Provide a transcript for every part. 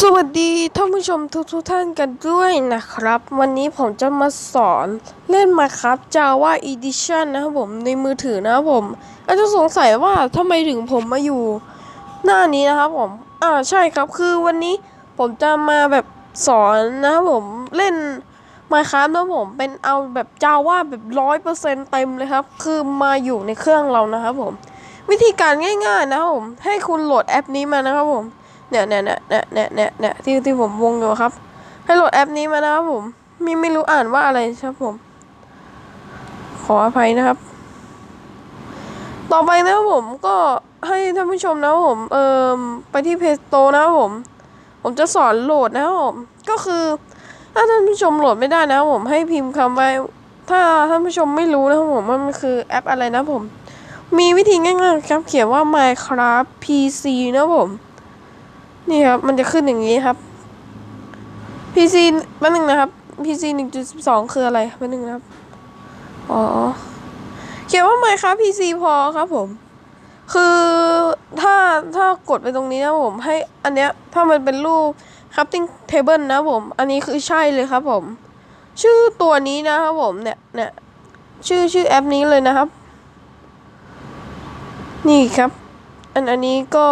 สวัสดีท่านผู้ชมทุกทุกท่านกันด้วยนะครับ วันนี้ผมจะมาสอนเล่นมาครับ Java Edition นะครับผมในมือถือนะครับผม อาจจะสงสัยว่าทำไมถึงผมมาอยู่ หน้านี้นะครับผม อ่าใช่ครับคือวันนี้ผมจะมาแบบสอนนะครับผมเล่น Minecraft นะครับผมเป็นเอาแบบ Java แบบร้อยเปอร์เซ็นต์เต็มเลยครับ คือมาอยู่ในเครื่องเรานะครับผม วิธีการง่ายๆนะครับผมให้คุณโหลดแอปนี้มานะครับผม เนี่ยเนี่ยเนี่ยเนี่ยเนี่ยเนี่ยเนี่ยที่ที่ผมวงอยู่ครับ ให้โหลดแอปนี้มานะครับผมมีไม่รู้อ่านว่าอะไรครับผม ขออภัยนะครับ ต่อไปนะครับผมก็ให้ท่านผู้ชมนะครับผม เอ่อไปที่เพจโตนะครับผม ผมจะสอนโหลดนะครับผม ก็คือถ้าท่านผู้ชมโหลดไม่ได้นะครับผมให้พิมพ์คำไว้ ถ้าท่านผู้ชมไม่รู้นะครับผมว่ามันคือแอปอะไรนะครับผม มีวิธีง่ายๆครับ เขียนว่า Minecraft PC นะครับผม นี่ครับ มันจะขึ้นอย่างนี้ครับ PC แป๊บนึงนะครับ PC 1.12คืออะไรแป๊บนึงนะครับ อ๋อ เขียนว่า Minecraft PC พอครับผม คือถ้าถ้ากดไปตรงนี้นะผมให้อันเนี้ยถ้ามันเป็นรูป crafting table นะผม อันนี้คือใช่เลยครับผม ชื่อตัวนี้นะครับผมเนี่ยเนี่ยชื่อชื่อแอปนี้เลยนะครับ นี่ครับ อันอันนี้ก็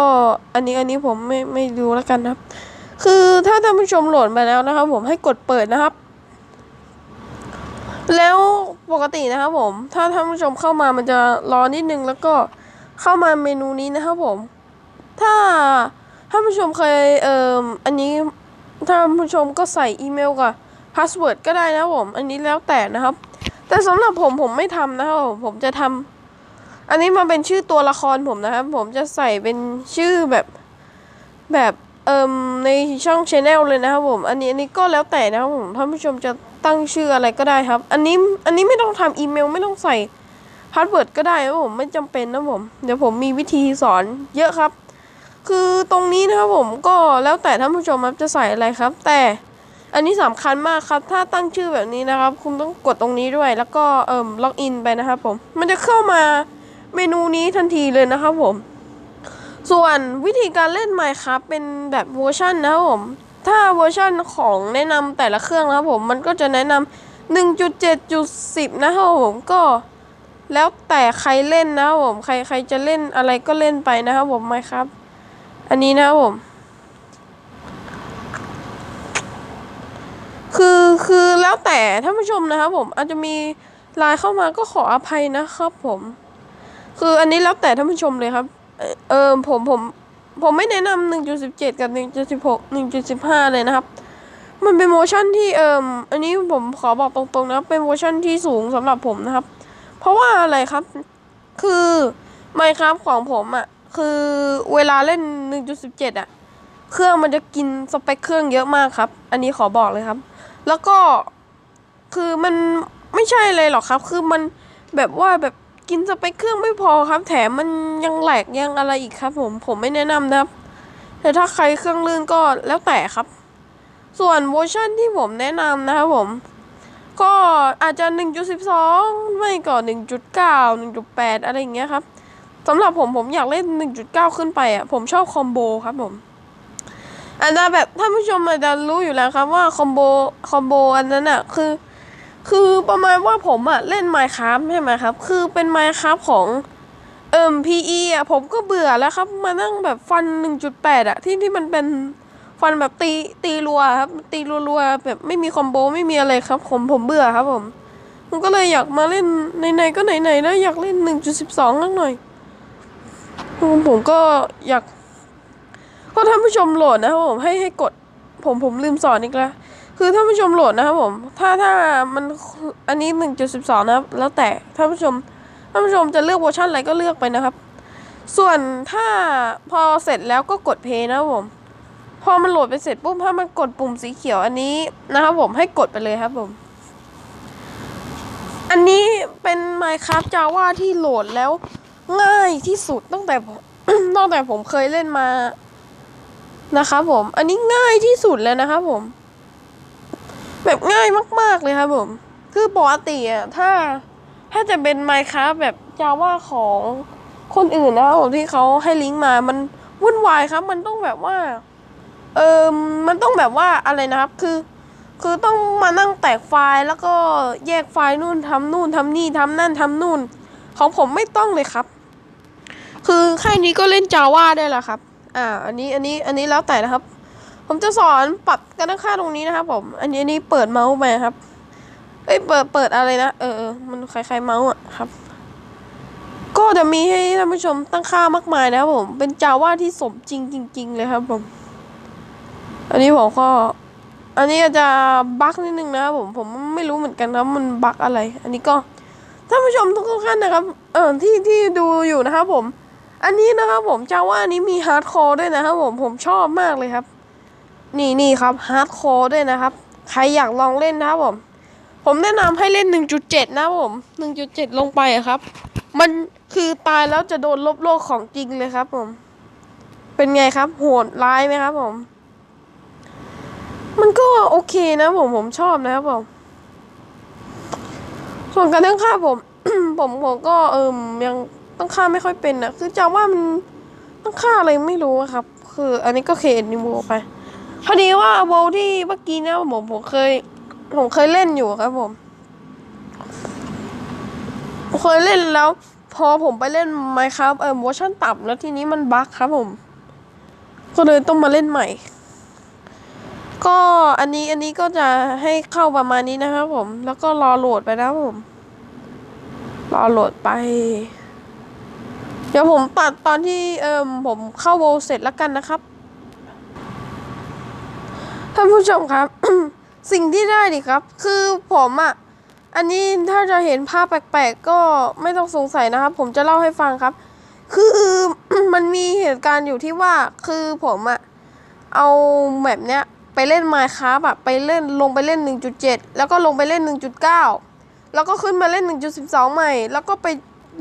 อันนี้อันนี้ผมไม่ไม่รู้แล้วกันนะครับ คือถ้าท่านผู้ชมโหลดมาแล้วนะครับ ผมให้กดเปิดนะครับ แล้วปกตินะครับผม ถ้าท่านผู้ชมเข้ามามันจะรอนิดนึงแล้วก็เข้ามาเมนูนี้นะครับผม ถ้าท่านผู้ชมเคยเอ่ออันนี้ท่านผู้ชมก็ใส่อีเมลกับพาสเวิร์ดก็ได้นะครับผม อันนี้แล้วแต่นะครับ แต่สำหรับผมผมไม่ทำนะครับผมผมจะทำ อันนี้มาเป็นชื่อตัวละครผมนะครับ ผมจะใส่เป็นชื่อแบบแบบเอ่มในช่องชแนลเลยนะครับผม อันนี้อันนี้ก็แล้วแต่นะครับผมท่านผู้ชมจะตั้งชื่ออะไรก็ได้ครับ อันนี้อันนี้ไม่ต้องทำอีเมลไม่ต้องใส่พาสเวิร์ดก็ได้นะครับผมไม่จำเป็นนะผม เดี๋ยวผมมีวิธีสอนเยอะครับ คือตรงนี้นะครับผมก็แล้วแต่ท่านผู้ชมครับจะใส่อะไรครับ แต่อันนี้สำคัญมากครับ ถ้าตั้งชื่อแบบนี้นะครับ คุณต้องกดตรงนี้ด้วย แล้วก็เอ่มล็อกอินไปนะครับผม มันจะเข้ามา เมนูนี้ทันทีเลยนะครับผม ส่วนวิธีการเล่น Minecraft เป็นแบบเวอร์ชันนะครับผม ถ้าเวอร์ชันของแนะนำแต่ละเครื่องนะครับผมมันก็จะแนะนำ1.7.10 นะครับผมก็แล้วแต่ใครเล่นนะครับผม ใครใครจะเล่นอะไรก็เล่นไปนะครับผม Minecraft อันนี้นะครับผม คือคือแล้วแต่ท่านผู้ชมนะครับผมอาจจะมีไลน์เข้ามาก็ขออภัยนะครับผม คืออันนี้แล้วแต่ท่านผู้ชมเลยครับ เออผมผมผมไม่แนะนำหนึ่งจุดสิบเจ็ดกับหนึ่งจุดสิบหกหนึ่งจุดสิบห้าเลยนะครับ มันเป็นเวอร์ชันที่เอ่มอันนี้ผมขอบอกตรงๆนะครับ เป็นเวอร์ชันที่สูงสำหรับผมนะครับ เพราะว่าอะไรครับ คือ Minecraft ของผมอะ่ะ คือเวลาเล่น1.17อะ เครื่องมันจะกินสเปคเครื่องเยอะมากครับ อันนี้ขอบอกเลยครับ แล้วก็คือมันไม่ใช่เลยหรอกครับ คือมันแบบว่าแบบ กินสเปคเครื่องไม่พอครับ แถมมันยังแหลกยังอะไรอีกครับ ผมผมไม่แนะนำนะครับ แต่ถ้าใครเครื่องลื่นก็แล้วแต่ครับ ส่วนเวอร์ชันที่ผมแนะนำนะครับผม ก็อาจจะ 1.12 ไม่ก็ 1.9 1.8 อะไรอย่างเงี้ยครับสำหรับผมผมอยากเล่น 1.9 ขึ้นไปอะผมชอบคอมโบครับผมอันนั้นแบบท่านผู้ชมอาจจะรู้อยู่แล้วครับว่าคอมโบคอมโบอันนั้นอะคือ คือประมาณว่าผมอะเล่น Minecraft ใช่ไหมครับ คือเป็น Minecraft ของเอิ่ม PE อะผมก็เบื่อแล้วครับ มานั่งแบบฟัน 1.8อะที่ที่มันเป็นฟันแบบตีตีรัวครับ ตีรัวๆแบบไม่มีคอมโบไม่มีอะไรครับ ผมผมเบื่อครับผมผมก็เลยอยากมาเล่นไหนๆก็ไหนๆแล้วอยากเล่น 1.12สักหน่อยผมผมก็อยากก็ท่านผู้ชมโหลดนะครับผมให้ให้กด ผมผมลืมสอนอีกแล้ว คือท่านผู้ชมโหลดนะครับผม ถ้าถ้ามันอันนี้ 1.12 นะครับ แล้วแต่ท่านผู้ชมท่านผู้ชมจะเลือกเวอร์ชันอะไรก็เลือกไปนะครับ ส่วนถ้าพอเสร็จแล้วก็กดเพย์นะครับผม พอมันโหลดไปเสร็จปุ๊บถ้ามันกดปุ่มสีเขียวอันนี้นะครับผมให้กดไปเลยครับผม อันนี้เป็น Minecraft Java ที่โหลดแล้วง่ายที่สุดตั้งแต่ตั้งแต่ผมเคยเล่นมานะครับผม อันนี้ง่ายที่สุดแล้วนะครับผม แบบง่ายมาก ๆเลยครับผม คือปกติอะถ้าถ้าจะเป็น Minecraft แบบ Java ของคนอื่นนะครับผมที่เขาให้ลิงก์มามันวุ่นวายครับ มันต้องแบบว่า เออมันต้องแบบว่าอะไรนะครับ คือ คือต้องมานั่งแตกไฟล์แล้วก็แยกไฟล์นู่นทำนู่นทำนี่ทำนั่นทำนู่น ของผมไม่ต้องเลยครับ คือแค่นี้ก็เล่นจาว่าได้แล้วครับ อ่า อันนี้อันนี้อันนี้แล้วแต่นะครับ ผมจะสอนปรับกันค่าตรงนี้นะครับผม อันนี้อันนี้เปิดเมาส์ไปครับเอ้ยเปิดเปิดอะไรนะเออเออมันคล้ายๆเมาส์อะครับ ก็จะมีให้ท่านผู้ชมตั้งค่ามากมายนะครับผม เป็นจาว่าที่สมจริงจริง ๆ เลยครับผม อันนี้ผมก็อันนี้อาจจะบั๊กนิดนึงนะครับผมผมไม่รู้เหมือนกันครับมันบั๊กอะไร อันนี้ก็ท่านผู้ชมทุกท่านนะครับ เออที่ที่ดูอยู่นะครับผม อันนี้นะครับผมจาว่านี้มีฮาร์ดคอร์ด้วยนะครับผมผมชอบมากเลยครับ นี่นี่ครับฮาร์ดคอร์ด้วยนะครับ ใครอยากลองเล่นนะครับผม ผมแนะนำให้เล่น 1.7 นะครับผม 1.7 ลงไปครับ มันคือตายแล้วจะโดนลบโลกของจริงเลยครับผม เป็นไงครับ โหดร้ายไหมครับผม มันก็โอเคนะผมผมชอบนะครับผม ส่วนการตั้งค่าผม ผมผมก็เอิมยังตั้งค่าไม่ค่อยเป็นนะคือจำว่ามันตั้งค่าอะไรไม่รู้ครับ คืออันนี้ก็เคเอ็นนิโมไป พอดีว่าโวที่เมื่อกี้นี่ยผมผมเคย ผมเคยเล่นอยู่ครับผม เคยเล่นแล้ว พอผมไปเล่น Minecraft เออเวอร์ชันต่ำแล้วทีนี้มันบั๊กครับผม ก็เลยต้องมาเล่นใหม่ ก็อันนี้อันนี้ก็จะให้เข้าประมาณนี้นะครับผม แล้วก็รอโหลดไปนะผม รอโหลดไป เดี๋ยวผมตัดตอนที่เอ่มผมเข้าโวเสร็จแล้วกันนะครับ ท่านผู้ชมครับ สิ่งที่ได้ดิครับ คือผมอะ่ะ อันนี้ถ้าจะเห็นภาพแปลกๆ ก็ไม่ต้องสงสัยนะครับ ผมจะเล่าให้ฟังครับ คือมันมีเหตุการณ์อยู่ที่ว่าคือผมอะเอาแบบเนี้ยไปเล่น Minecraft อะไปเล่นลงไปเล่น 1.7 แล้วก็ลงไปเล่น 1.9 แล้วก็ขึ้นมาเล่น 1.12 ใหม่ แล้วก็ไป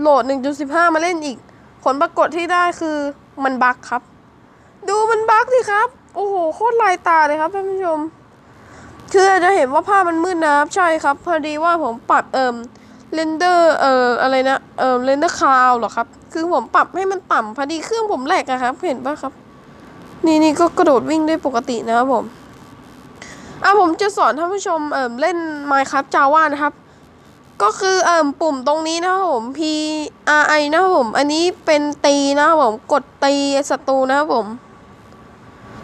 โหลด 1.15 มาเล่นอีก ผลปรากฏที่ได้คือมันบั๊กครับ ดูมันบั๊กสิครับ โอ้โหโคตรลายตาเลยครับท่านผู้ชม คืออาจจะเห็นว่าภาพมันมืดนะครับ ใช่ครับ พอดีว่าผมปรับเอ่มเรนเดอร์เอ่ออะไรนะเอ่อเรนเดอร์คลาวหรอครับ คือผมปรับให้มันต่ำพอดีเครื่องผมแหลกอะครับ เห็นปะครับ นี่นี่ก็กระโดดวิ่งได้ปกตินะครับผมอะผมจะสอนท่านผู้ชมเอ่มเล่น Minecraft Java นะครับ ก็คือเอ่มปุ่มตรงนี้นะครับผม P R I นะครับผม อันนี้เป็นตีนะครับผม กดตีศัตรูนะครับผม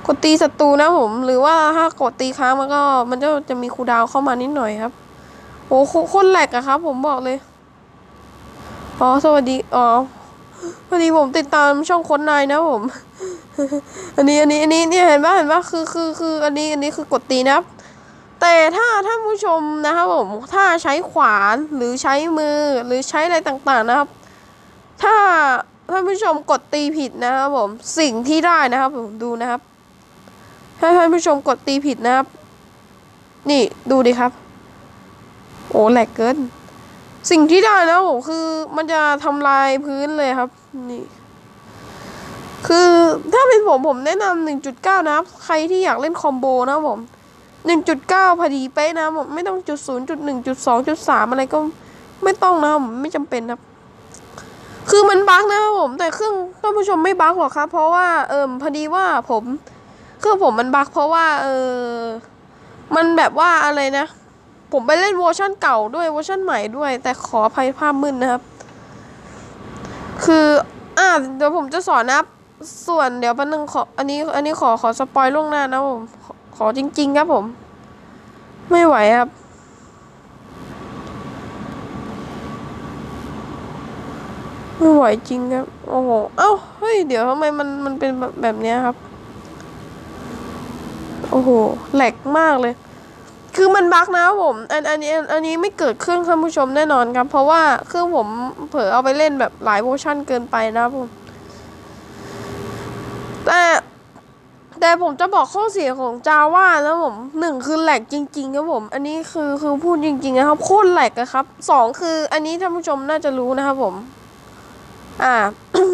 กดตีศัตรูนะผม หรือว่าถ้ากดตีค้างมันก็ มันจะจะมีคูดาวเข้ามานิดหน่อยครับโอ้โหโคตรแหลกอะครับ ผมบอกเลย อ๋อ สวัสดี อ๋อพอดีผมติดตามช่องค้ดนายนะผม อันนี้อันนี้อันนี้เนี่ยเห็นปะเห็นปะคือคือคืออันนี้อันนี้คือกดตีนะครับ แต่ถ้าท่านผู้ชมนะครับผม ถ้าใช้ขวานหรือใช้มือหรือใช้อะไรต่างๆนะครับ ถ้าท่านผู้ชมกดตีผิดนะครับผม สิ่งที่ได้นะครับผมดูนะครับ ถ้าท่านผู้ชมกดตีผิดนะครับ นี่ดูดิครับ โอ้แหลกเกิน สิ่งที่ได้นะผมคือมันจะทำลายพื้นเลยครับ นี่ คือถ้าเป็นผมผมแนะนำหนึ่งจุดเก้านะครับ ใครที่อยากเล่นคอมโบนะผมหนึ่งจุดเก้าพอดีเป๊ะนะผมไม่ต้องจุดศูนย์จุดหนึ่งจุดสองจุดสามอะไรก็ไม่ต้องนะผมไม่จำเป็นครับคือมันบั๊กนะครับผม แต่เครื่องท่านผู้ชมไม่บั๊กหรอกครับ เพราะว่าเอิมพอดีว่าผม เครื่องผมมันบั๊กเพราะว่า เออ มันแบบว่าอะไรนะ ผมไปเล่นเวอร์ชันเก่าด้วยเวอร์ชันใหม่ด้วย แต่ขออภัยภาพมึนนะครับ คือ อ่าเดี๋ยวผมจะสอนนะส่วนเดี๋ยวแป๊บนึงขอ อันนี้ อันนี้ขอขอสปอยล่วงหน้านะผม ขอจริง ๆ ครับผม ไม่ไหวครับไม่ไหวจริงครับ โอ้โห เอ้า เฮ้ย เดี๋ยวทำไมมัน มันเป็นแบบนี้ครับ โอ้โหแหลกมากเลย คือมันบั๊กนะผม อันอันนี้อันนี้ไม่เกิดขึ้นท่านผู้ชมแน่นอนครับ เพราะว่าเครื่องผมเผลอเอาไปเล่นแบบหลายเวอร์ชันเกินไปนะผม แต่แต่ผมจะบอกข้อเสียของจาว่านะผมหนึ่งคือแหลกจริงๆครับผม อันนี้คือคือพูดจริงๆนะครับโคตรแหลกอะครับสองคืออันนี้ท่านผู้ชมน่าจะรู้นะครับผม อ่า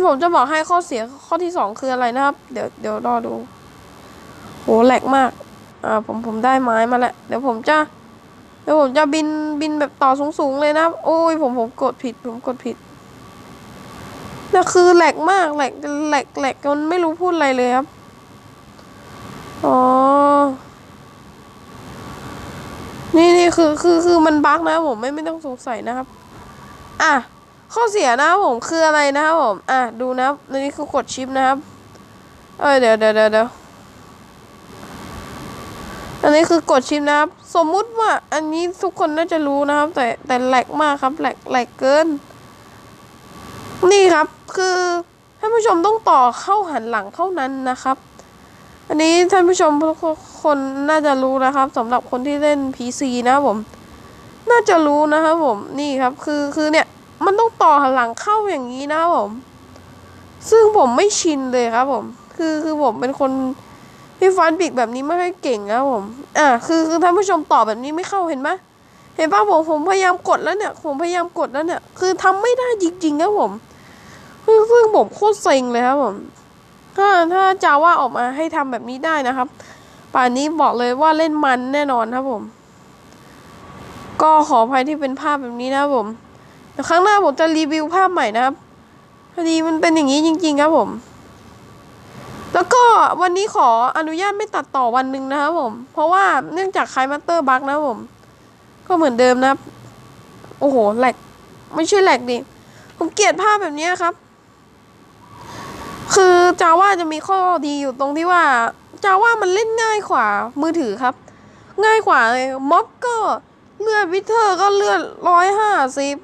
ผมจะบอกให้ข้อเสียข้อที่สองคืออะไรนะครับ เดี๋ยวเดี๋ยวรอดู โหแหลกมาก อ่าผมผมได้ไม้มาแล้ว เดี๋ยวผมจะเดี๋ยวผมจะบินบินแบบต่อสูงๆเลยนะ โอ้ยผมผมกดผิด ผมกดผิดนี่คือแหลกมากแหลกแหลกแหลกจนไม่รู้พูดอะไรเลยครับ อ๋อ นี่นี่คือคือคือมันบั๊กนะผมไม่ไม่ต้องสงสัยนะครับ อะข้อเสียนะผมคืออะไรนะครับผม อะดูนะนี่คือกดชิปนะครับ เอ้ยเดี๋ยวเดี๋ยวเดี๋ยวเดี๋ยว อันนี้คือกดชิปนะครับ สมมุติว่าอันนี้ทุกคนน่าจะรู้นะครับ แต่แต่แหลกมากครับแหลกแหลกเกิน นี่ครับคือท่านผู้ชมต้องต่อเข้าหันหลังเท่านั้นนะครับ อันนี้ท่านผู้ชมทุกคนน่าจะรู้นะครับสำหรับคนที่เล่น PC นะผม น่าจะรู้นะครับผมนี่ครับคือคือเนี่ยมันต้องต่อหันหลังเข้าอย่างนี้นะผม ซึ่งผมไม่ชินเลยครับผม คือคือผมเป็นคน ที่ฟันบิกแบบนี้ไม่ค่อยเก่งนะผม อ่าคือคือท่านผู้ชมต่อแบบนี้ไม่เข้าเห็นไหมเห็นป่ะผมผมพยายามกดแล้วเนี่ย ผมพยายามกดแล้วเนี่ย คือทำไม่ได้จริงๆครับผมซึ่งซึ่งผมโคตรเซ็งเลยครับผม ถ้าถ้าจาว่าออกมาให้ทำแบบนี้ได้นะครับ ป่านนี้บอกเลยว่าเล่นมันแน่นอนครับผม ก็ขออภัยที่เป็นภาพแบบนี้นะครับผมเดี๋ยวครั้งหน้าผมจะรีวิวภาพใหม่นะครับพอดีมันเป็นอย่างนี้จริง ๆ ครับผม แล้วก็วันนี้ขออนุญาตไม่ตัดต่อวันหนึ่งนะครับผม เพราะว่าเนื่องจากคลายมัตเตอร์บั๊กนะผม ก็เหมือนเดิมนะโอ้โหแหลกไม่ใช่แหลกดิผมเกลียดภาพแบบนี้ครับ คือจาว่าจะมีข้อดีอยู่ตรงที่ว่าจาว่ามันเล่นง่ายกว่ามือถือครับ ง่ายกว่าเลยม็อบก็เลือดวิเทอร์ก็เลือดร้อยห้าสิบ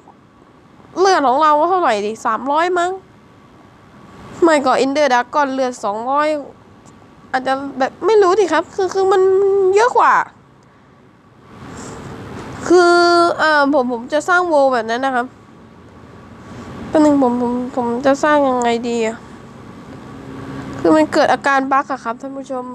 เลือดของเราเท่าไหร่ดิสามร้อยมั้ง ไม่ก็อินเดอร์ดักก่อนเลือดสองร้อยอาจจะแบบไม่รู้ดิครับ คือคือมันเยอะกว่า คืออ่อผมผมจะสร้างโวแบบนั้นนะครับเป็นหนึ่งผมผมผมจะสร้างยังไงดีอะคือมันเกิดอาการบั๊กอะครับท่านผู้ชม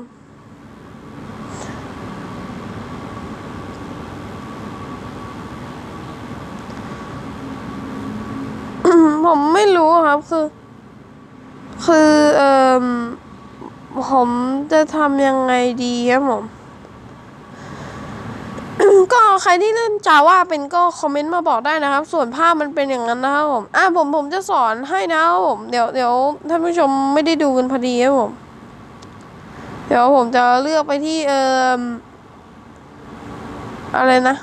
ผมไม่รู้ครับคือ คือเออผมจะทำยังไงดีครับผม ก็ใครที่เล่นจาว่าเป็นก็คอมเมนต์มาบอกได้นะครับ ส่วนภาพมันเป็นอย่างนั้นนะครับผมอะผมผมจะสอนให้นะครับผมเดี๋ยวเดี๋ยวท่านผู้ชมไม่ได้ดูกันพอดีครับผม เดี๋ยวผมจะเลือกไปที่เอออะไรนะ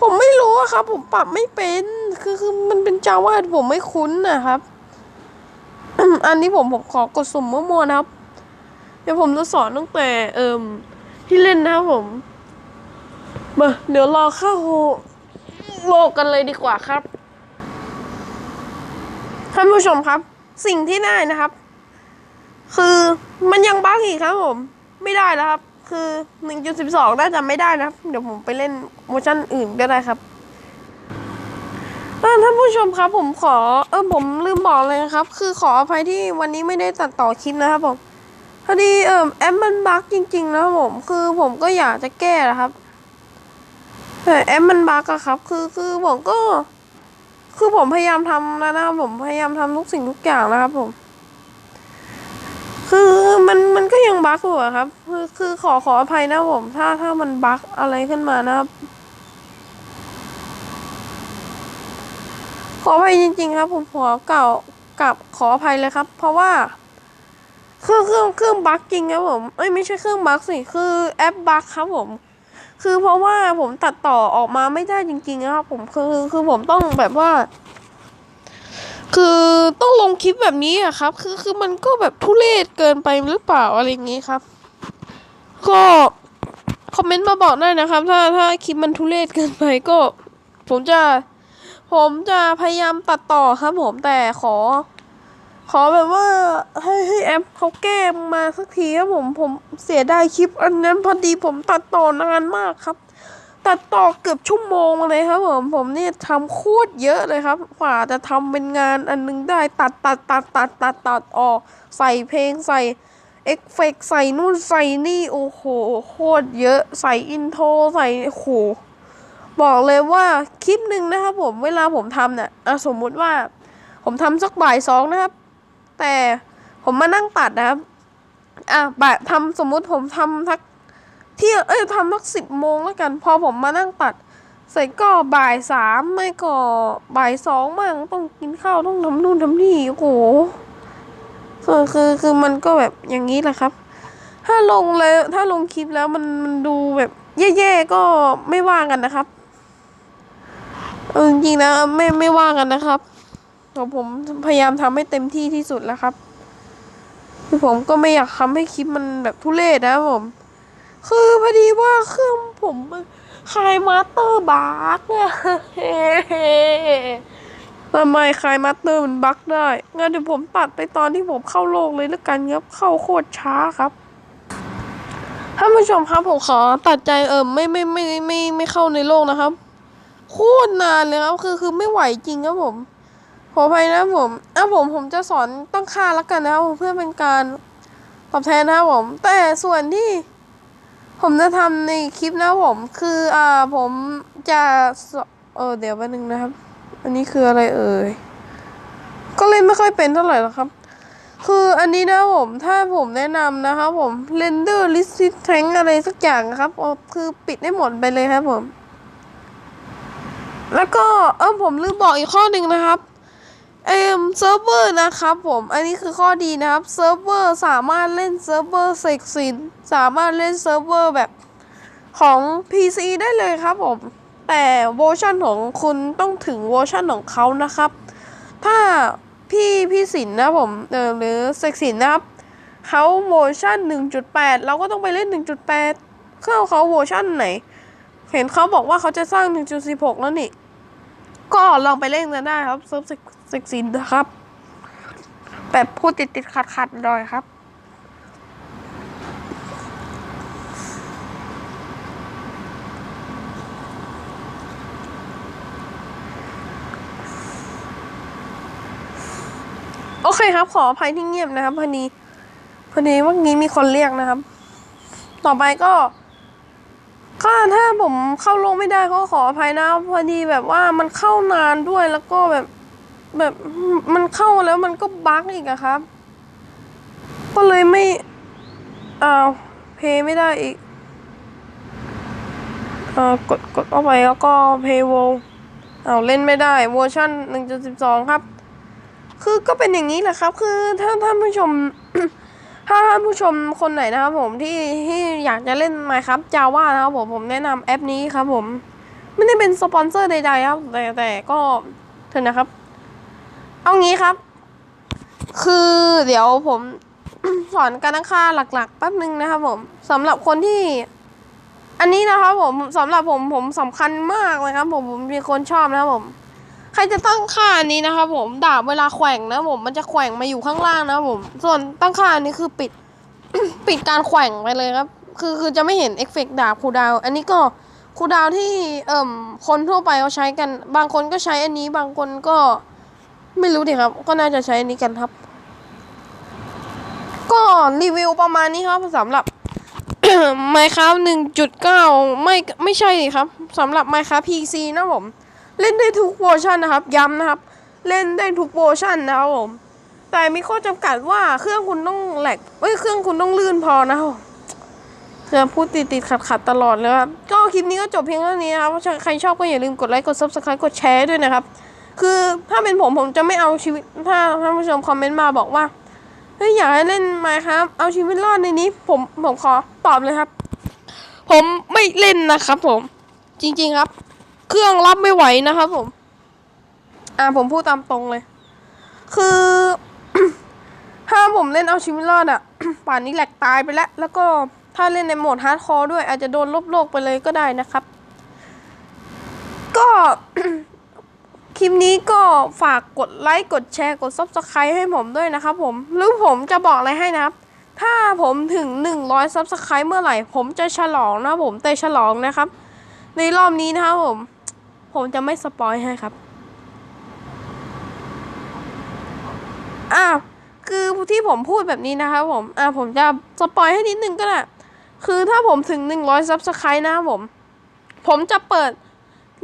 ผมไม่รู้อะครับ ผมปรับไม่เป็น คือคือมันเป็นจาว่าผมไม่คุ้นนะครับ อันนี้ผมผมขอกดสุ่มมั่วๆนะครับ เดี๋ยวผมจะสอนตั้งแต่เอ่มที่เล่นนะครับผมมาเดี๋ยวรอเข้าโลกกันเลยดีกว่าครับท่านผู้ชมครับ สิ่งที่ได้นะครับ คือมันยังบั๊กอีกครับผม ไม่ได้แล้วครับ คือหนึ่งจุดสิบสองน่าจะไม่ได้นะครับ เดี๋ยวผมไปเล่นเวอร์ชันอื่นก็ได้ครับ ท่านผู้ชมครับผมขอเออผมลืมบอกเลยนะครับ คือขออภัยที่วันนี้ไม่ได้ตัดต่อคลิปนะครับผมพอดีเออแอปมันบั๊กจริง ๆ นะครับผมคือผมก็อยากจะแก้นะครับแต่แอปมันบั๊กอะครับ คือคือผมก็ คือผมพยายามทำแล้วนะครับผมพยายามทำทุกสิ่งทุกอย่างนะครับผม คือมันมันก็ยังบั๊กอยู่ครับ คือคือขอขออภัยนะผม ถ้าถ้ามันบั๊กอะไรขึ้นมานะครับ ออภัยจริงๆครับ ผมขอเก่ากับขออภัยเลยครับ เพราะว่า เครื่องเครื่องเครื่องบั๊กจริงครับผมเอ้ยไม่ใช่เครื่องบั๊กสิคือแอปบั๊กครับผม คือเพราะว่าผมตัดต่อออกมาไม่ได้จริงๆนะครับผมคือคือผมต้องแบบว่า คือต้องลงคลิปแบบนี้อะครับ คือคือมันก็แบบทุเรศเกินไปหรือเปล่าอะไรอย่างงี้ครับ ก็คอมเมนต์มาบอกได้นะครับ ถ้าถ้าคลิปมันทุเรศเกินไปก็ ผมจะ ผมจะพยายามตัดต่อครับผมแต่ขอ ขอแบบว่าให้ให้แอปเขาแก้มาสักทีครับผมผมเสียดายคลิป อันนั้นพอดีผมตัดต่อนานมากครับ ตัดต่อเกือบชั่วโมงเลยครับผมผมเนี่ยทำโคตรเยอะเลยครับกว่าจะทำเป็นงานอันนึงได้ตัดตัดตัดตัดตัดตัดออก ใส่เพลงใส่เอฟเฟกใส่นู่นใส่นี่ โอ้โหโคตรเยอะใส่อินโทรใส่โอ้โห บอกเลยว่าคลิปหนึ่งนะครับผมเวลาผมทำเนี่ยสมมุติว่า ผมทำสักบ่ายสองนะครับ แต่ผมมานั่งตัดนะครับ อะบ่ายทำสมมุติผมทำทักเที่ยงเอ้ยทำทักสิบโมงแล้วกัน พอผมมานั่งตัดเสร็จก็บ่ายสามไม่ก็บ่ายสองมั่งต้องกินข้าวต้องทำนู่นทำนี่โอ้โหคือคือคือมันก็แบบอย่างนี้แหละครับ ถ้าลงเลยถ้าลงคลิปแล้วมันมันดูแบบแย่ๆก็ไม่ว่ากันนะครับ เออจริงๆนะไม่ไม่ว่ากันนะครับแต่ผมพยายามทำให้เต็มที่ที่สุดแล้วครับคือผมก็ไม่อยากทำให้คลิปมันแบบทุเรศนะผม คือพอดีว่าเครื่องผมคลายมาสเตอร์บั๊กอะทำไมคลายมาสเตอร์มันบั๊กได้งั้นเดี๋ยวผมตัดไปตอนที่ผมเข้าโลกเลยแล้วกันครับเข้าโคตรช้าครับท่านผู้ชมครับผมขอตัดใจเออไม่ไม่ไม่ไม่ไม่ไม่เข้าในโลกนะครับ คตรนานเลยครับคือคือไม่ไหวจริงครับผมขออภัยนะผมอะผมผมจะสอนตั้งค่าแล้วกันนะครับเพื่อเป็นการตอบแทนนะครับผม แต่ส่วนที่ ผมจะทำในคลิปนะผม คืออ่าผมจะเออเดี๋ยวแป๊บนึงนะครับ อันนี้คืออะไรเอ่ยก็เล่นไม่ค่อยเป็นเท่าไหร่หรอกครับ คืออันนี้นะผมถ้าผมแนะนำนะครับผม render resistance อะไรสักอย่างครับอ๋อคือปิดให้หมดไปเลยครับผม แล้วก็เออผมลืมบอกอีกข้อหนึ่งนะครับเอ็มเซิร์ฟเวอร์นะครับผม อันนี้คือข้อดีนะครับเซิร์ฟเวอร์สามารถเล่นเซิร์ฟเวอร์เซกซินสามารถเล่นเซิร์ฟเวอร์แบบของ PC ได้เลยครับผม แต่เวอร์ชันของคุณต้องถึงเวอร์ชันของเขานะครับ ถ้าพี่พี่สินนะผมเออหรือเซกสินนะครับเขาเวอร์ชัน1.8 เราก็ต้องไปเล่น 1.8เครื่องเขาเวอร์ชันไหน เห็นเขาบอกว่าเขาจะสร้าง 1.16 แล้วนี่ ก็ลองไปเล่นกันได้ครับเซิร์ฟเซ็กซินนะครับ แบบพูดติดติดขัดขัดๆหน่อยครับ โอเคครับ ขออภัยที่เงียบนะครับพอดีพอดีเมื่อกี้มีคนเรียกนะครับ ต่อไปก็ ก็ถ้าผมเข้าลงไม่ได้ก็ขออภัยนะพอดีแบบว่ามันเข้านานด้วยแล้วก็แบบแบบมันเข้าแล้วมันก็บั๊กอีกอะครับ ก็เลยไม่อ้าวเพย์ไม่ได้อีกเอ่ากดกดเข้าไปแล้วก็เพย์โวอ้าเล่นไม่ได้เวอร์ชัน1.12 ครับ คือก็เป็นอย่างนี้แหละครับ คือถ้าท่านผู้ชม ถ้าท่านผู้ชมคนไหนนะครับผมที่ที่อยากจะเล่น Minecraft Java นะครับผมผมแนะนำแอปนี้ครับผมไม่ได้เป็นสปอนเซอร์ใดๆครับ แต่แต่ก็เถอะนะครับ เอางี้ครับ คือเดี๋ยวผมสอนการตั้งค่าหลักๆแป๊บนึงนะครับผมสำหรับคนที่ อันนี้นะครับผมสำหรับผมผมสำคัญมากเลยครับ ผมผมมีคนชอบนะครับผม ใครจะตั้งค่าอันนี้นะครับผมดาบเวลาแขว่งนะผมมันจะแขว่งมาอยู่ข้างล่างนะครับผม ส่วนตั้งค่าอันนี้คือปิด ปิดการแขว่งไปเลยครับ คือคือจะไม่เห็นเอฟเฟกต์ดาบคูดาว อันนี้ก็คูดาวที่เอ่มคนทั่วไปเขาใช้กัน บางคนก็ใช้อันนี้บางคนก็ไม่รู้ดิครับ ก็น่าจะใช้อันนี้กันครับ ก็รีวิวประมาณนี้ครับสำหรับ Minecraft 1.9ไม่ไม่ใช่ครับสำหรับ Minecraft PC นะผม เล่นได้ทุกเวอร์ชันนะครับ ย้ำนะครับ เล่นได้ทุกเวอร์ชันนะครับผม แต่มีข้อจำกัดว่าเครื่องคุณต้องแหลกเอ้ยเครื่องคุณต้องลื่นพอนะครับจะพูดติดติดขัดขัดๆตลอดเลยครับ ก็คลิปนี้ก็จบเพียงเท่านี้นะครับใครชอบก็อย่าลืมกดไลค์กด subscribe กดแชร์ด้วยนะครับ คือถ้าเป็นผมผมจะไม่เอาชีวิตถ้าท่านผู้ชมคอมเมนต์มาบอกว่าเฮ้ยอยากให้เล่นไหมครับ เอาชีวิตรอดในนี้ ผมผมขอตอบเลยครับ ผมไม่เล่นนะครับผม จริง ๆครับ เครื่องรับไม่ไหวนะครับผม อ่าผมพูดตามตรงเลย คือ ถ้าผมเล่นเอาชีวิตรอดอะป่านนี้แหลกตายไปแล้ว แล้วก็ถ้าเล่นในโหมดฮาร์ดคอร์ด้วย อาจจะโดนลบโลกไปเลยก็ได้นะครับ ก็คลิปนี้ก็ฝากกดไลค์กดแชร์กด subscribe ให้ผมด้วยนะครับผม หรือผมจะบอกอะไรให้นะครับ ถ้าผมถึง 100 subscribe เมื่อไหร่ ผมจะฉลองนะผมแต่ฉลองนะครับ ในรอบนี้นะครับผม ผมจะไม่สปอยให้ครับอ่าว คือที่ผมพูดแบบนี้นะครับผม อ่าผมจะสปอยให้นิดนึงก็ได้คือถ้าผมถึง100 subscribe นะครับผม ผมจะเปิด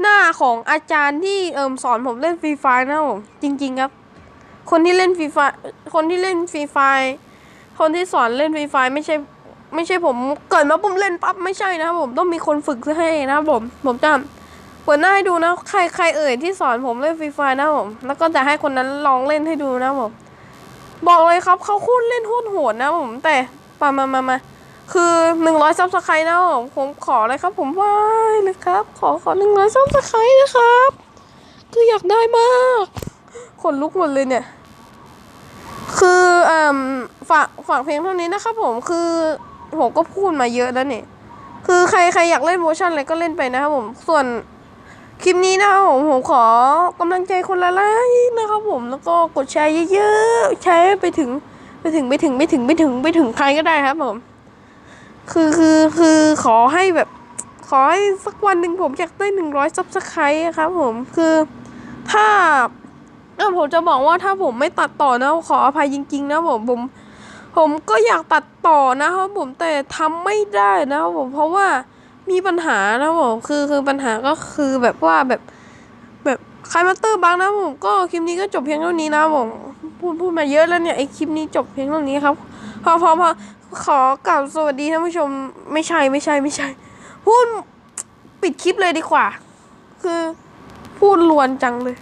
หน้าของอาจารย์ที่เอิมสอนผมเล่นฟรีไฟนะผม จริง ๆ ครับ คนที่เล่นฟรีไฟคนที่เล่นฟรีไฟคนที่สอนเล่นฟรีไฟไม่ใช่ไม่ใช่ผมเกิดมาปุ๊บเล่นปั๊บไม่ใช่นะครับผมต้องมีคนฝึกให้นะครับผม ผมจะ เปิดหน้าให้ดูนะ ใครใครเอ่ยที่สอนผมเล่นฟรีไฟนะผม แล้วก็จะให้คนนั้นลองเล่นให้ดูนะผม บอกเลยครับเขาโคตรเล่นโคตรโหดนะผม แต่มามามามาคือหนึ่งร้อยซับสไครต์นะผมผมขอเลยครับ ผมไหว้เลยครับ ขอขอหนึ่งร้อยซับสไครต์นะครับ คืออยากได้มากขนลุกหมดเลยเนี่ย คืออ่าฝากฝากเพลงเท่านี้นะครับผมคือผมก็พูดมาเยอะแล้วเนี่ย คือใครใครอยากเล่นโมชั่นอะไรก็เล่นไปนะครับผมส่วน คลิปนี้นะครับผมผมขอกำลังใจคนละไลค์นะครับผมแล้วก็กดแชร์เยอะๆแชร์ไปถึงไปถึงไปถึงไปถึงไปถึงไปถึงใครก็ได้ครับผมคือคือคือขอให้แบบ ขอให้สักวันหนึ่งผมอยากได้หนึ่งร้อยซับสไครต์ครับผมคือถ้าเออผมจะบอกว่าถ้าผมไม่ตัดต่อนะขออภัยจริง ๆ นะผมผม ผมก็อยากตัดต่อนะครับผมแต่ทำไม่ได้นะครับผมเพราะว่า มีปัญหานะผมคือคือปัญหาก็คือแบบว่าแบบแบบใครมาเตอร์บังนะผมก็คลิปนี้ก็จบเพียงเท่านี้นะผมพูดพูดมาเยอะแล้วเนี่ยไอคลิปนี้จบเพียงเท่านี้ครับ พอพอพอขอกล่าวสวัสดีท่านผู้ชมไม่ใช่ไม่ใช่ไม่ใช่ พูดปิดคลิปเลยดีกว่า คือพูดลวนจังเลย